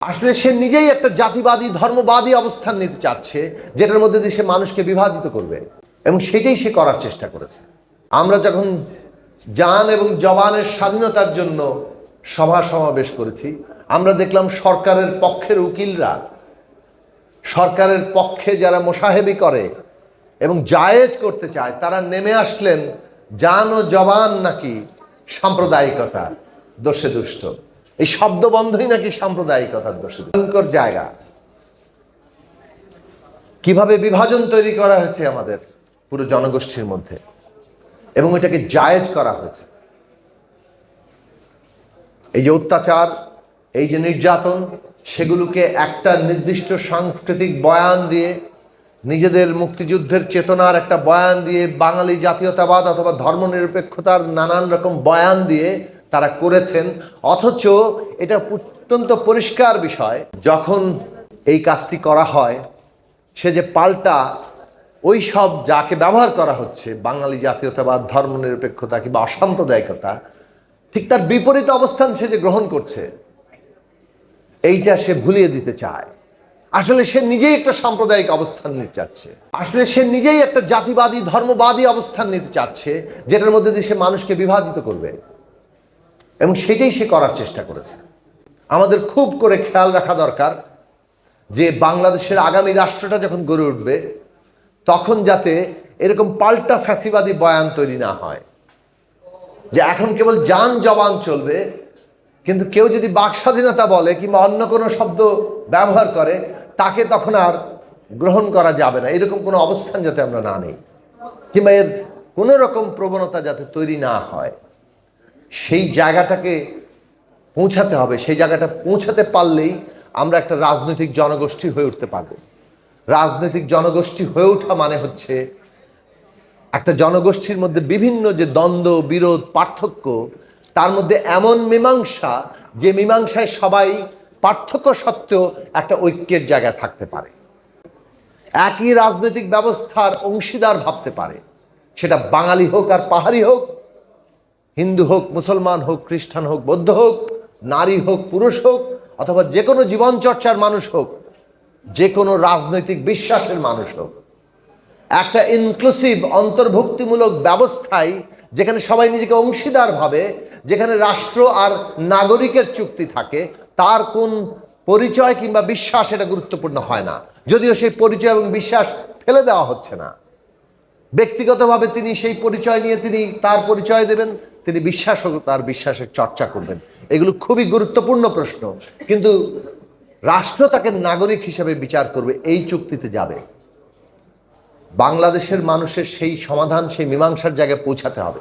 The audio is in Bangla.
আসলে সে নিজেই একটা জাতিবাদী, ধর্মবাদী অবস্থান নিতে চাচ্ছে, যেটার মধ্যে দিয়ে সে মানুষকে বিভাজিত করবে। এবং সেটাই সে করার চেষ্টা করেছে। আমরা যখন জান এবং জবানের স্বাধীনতার জন্য সভা সমাবেশ করেছি, আমরা দেখলাম সরকারের পক্ষের উকিলরা, সরকারের পক্ষে যারা মোসাহেবি করে এবং জায়েজ করতে চায়, তারা নেমে আসলেন, জান ও জবান নাকি সাম্প্রদায়িকতা, দোষে দুষ্ট। এই শব্দ বন্ধই নাকি সাম্প্রদায়িকতার দোষে। ভয়ঙ্কর জায়গা। কীভাবে বিভাজন তৈরি করা হয়েছে আমাদের পুরো জনগোষ্ঠীর মধ্যে এবং এটাকে জায়েজ করা হয়েছে। এই যে অত্যাচার, এই যে নির্যাতন, সেগুলোকে একটা নির্দিষ্ট সাংস্কৃতিক বয়ান দিয়ে, নিজেদের মুক্তিযুদ্ধের চেতনার একটা বয়ান দিয়ে, বাঙালি জাতীয়তাবাদ অথবা ধর্মনিরপেক্ষতার নানান রকম বয়ান দিয়ে তারা করেছেন। অথচ এটা অত্যন্ত পরিষ্কার বিষয়। যখন এই কাজটি করা হয়, সে যে পাল্টা ওই সব যাকে ব্যবহার করা হচ্ছে, বাঙালি জাতীয়তাবাদ, ধর্মনিরপেক্ষতা কিংবা অসাম্প্রদায়িকতা, ঠিক তার বিপরীত অবস্থান সে যে গ্রহণ করছে, এইটা সে ভুলিয়ে দিতে চায়। আসলে সে নিজেই একটা সাম্প্রদায়িক অবস্থান নিতে চাচ্ছে। আসলে সে নিজেই একটা জাতিবাদী, ধর্মবাদী অবস্থান নিতে চাচ্ছে, যেটার মধ্যে দিয়ে সে মানুষকে বিভাজিত করবে। এবং সেটাই সে করার চেষ্টা করেছে। আমাদের খুব করে খেয়াল রাখা দরকার যে বাংলাদেশের আগামী রাষ্ট্রটা যখন গড়ে উঠবে, তখন যাতে এরকম পাল্টা ফ্যাসিবাদী বয়ান তৈরি না হয়। যে এখন কেবল যান জবান চলবে, কিন্তু কেউ যদি বাক স্বাধীনতা বলে কিংবা অন্য কোনো শব্দ ব্যবহার করে, তাকে তখন আর গ্রহণ করা যাবে না। এরকম কোনো অবস্থান যাতে আমরা না নিই। কিংবা এর কোনো রকম প্রবণতা যাতে তৈরি না হয়। সেই জায়গাটাকে পৌঁছাতে হবে। সেই জায়গাটা পৌঁছাতে পারলেই আমরা একটা রাজনৈতিক জনগোষ্ঠী হয়ে উঠতে পারব। রাজনৈতিক জনগোষ্ঠী হয়ে ওঠা মানে হচ্ছে একটা জনগোষ্ঠীর মধ্যে বিভিন্ন যে দ্বন্দ্ব, বিরোধ, পার্থক্য, তার মধ্যে এমন মীমাংসা যে মীমাংসায় সবাই পার্থক্য সত্ত্বেও একটা ঐক্যের জায়গায় থাকতে পারে। একই রাজনৈতিক ব্যবস্থার অংশীদার ভাবতে পারে। সেটা বাঙালি হোক আর পাহাড়ি হোক হিন্দু হোক, মুসলমান হোক, খ্রিস্টান হোক, বৌদ্ধ হোক, নারী হোক, পুরুষ হোক, অথবা যে কোনো জীবন চর্চার মানুষ হোক, যে কোনো রাজনৈতিক বিশ্বাসের মানুষ হোক, একটা ইনক্লুসিভ অন্তর্ভুক্তিমূলক ব্যবস্থায় যেখানে সবাই নিজেকে অংশীদার ভাবে, যেখানে রাষ্ট্র আর নাগরিকের চুক্তি থাকে, তার কোন পরিচয় কিংবা বিশ্বাস এটা গুরুত্বপূর্ণ হয় না। যদিও সেই পরিচয় এবং বিশ্বাস ফেলে দেওয়া হচ্ছে না। ব্যক্তিগতভাবে তিনি সেই পরিচয় নিয়ে তিনি তার পরিচয় দেবেন, তিনি বিশ্বাস তার বিশ্বাসের চর্চা করবেন। এগুলো খুবই গুরুত্বপূর্ণ প্রশ্ন, কিন্তু রাষ্ট্র তাকে নাগরিক হিসাবে বিচার করবে, এই চুক্তিতে যাবে। বাংলাদেশের মানুষের সেই সমাধান, সেই মীমাংসার জায়গায় পৌঁছাতে হবে।